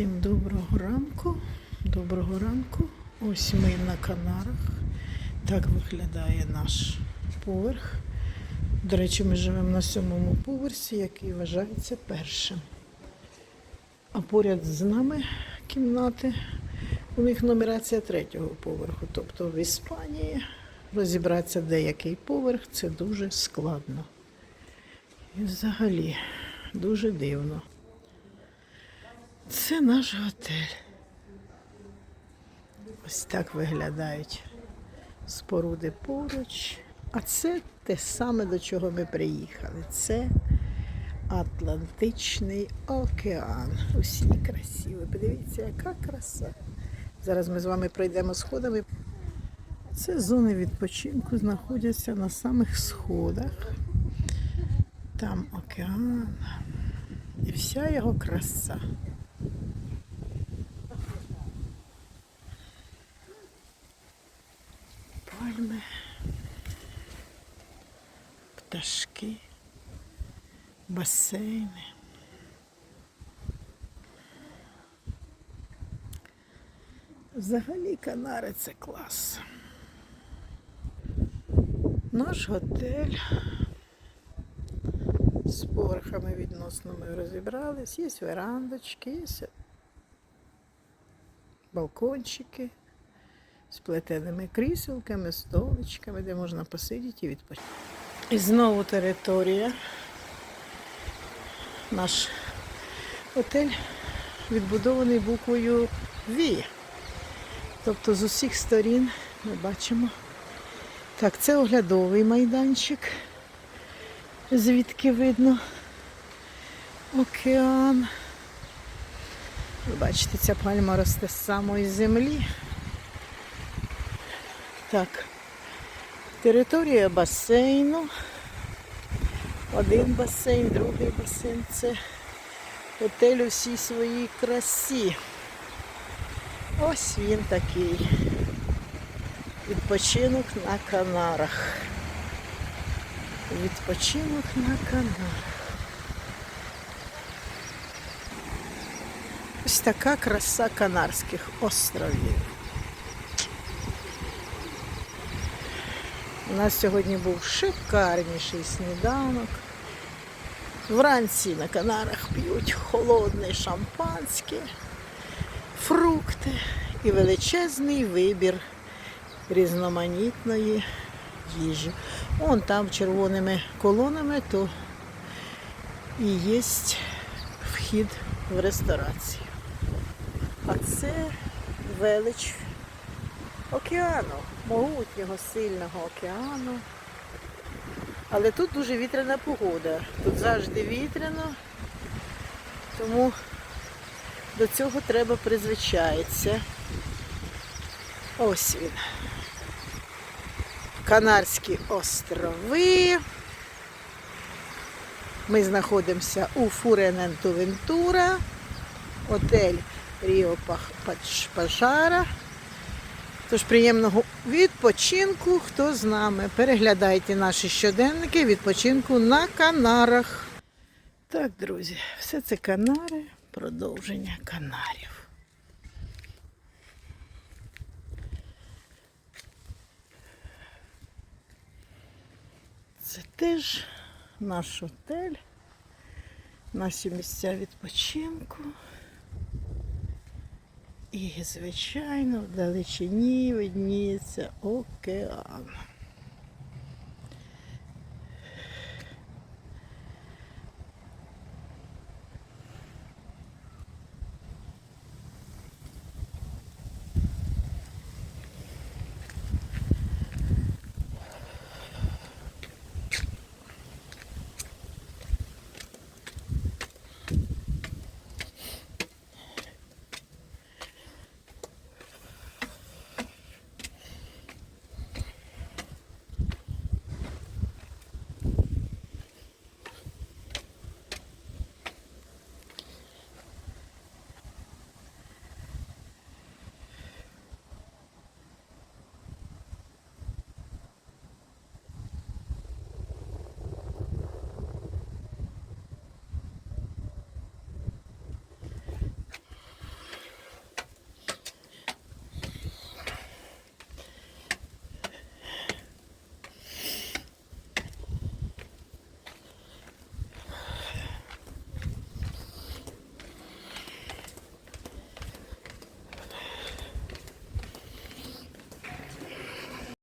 Всім доброго ранку. Доброго ранку. Ось ми на Канарах. Так виглядає наш поверх. До речі, ми живемо на сьомому поверсі, який вважається першим. А поряд з нами кімнати. У них нумерація третього поверху. Тобто в Іспанії розібратися, де який поверх, це дуже складно. І взагалі дуже дивно. Це наш готель. Ось так виглядають споруди поруч. А це те саме, до чого ми приїхали. Це Атлантичний океан. Усі красиві. Подивіться, яка краса. Зараз ми з вами пройдемо сходами. Це зони відпочинку знаходяться на самих сходах. Там океан і вся його краса. Пташки, басейни. Взагалі Канари це клас. Наш готель з поверхами відносно ми розібрались. Є верандочки, є балкончики з плетеними кріселками, столичками, де можна посидіти і відпочити. І знову територія. Наш готель відбудований буквою Ві. Тобто з усіх сторін ми бачимо. Так, це оглядовий майданчик, звідки видно океан. Ви бачите, ця пальма росте з самої землі. Так, територія басейну. Один басейн, другий басейн. Це готель у всій своїй красі. Ось він такий. Відпочинок на Канарах. Відпочинок на Канарах. Ось така краса Канарських островів. У нас сьогодні був шикарніший сніданок. Вранці на Канарах п'ють холодне шампанське, фрукти і величезний вибір різноманітної їжі. Вон там червоними колонами то і є вхід в ресторацію. А це велич океану, могутнього, сильного океану. Але тут дуже вітряна погода. Тут завжди вітряно, тому до цього треба призвичаїтися. Ось він. Канарські острови. Ми знаходимося у Фуренентувентура, отель Ріо Пажара. Тож приємного відпочинку, хто з нами. Переглядайте наші щоденники відпочинку на Канарах. Так, друзі, все це Канари, продовження Канарів. Це теж наш отель, наші місця відпочинку. І, звичайно, в далечині видніється океан.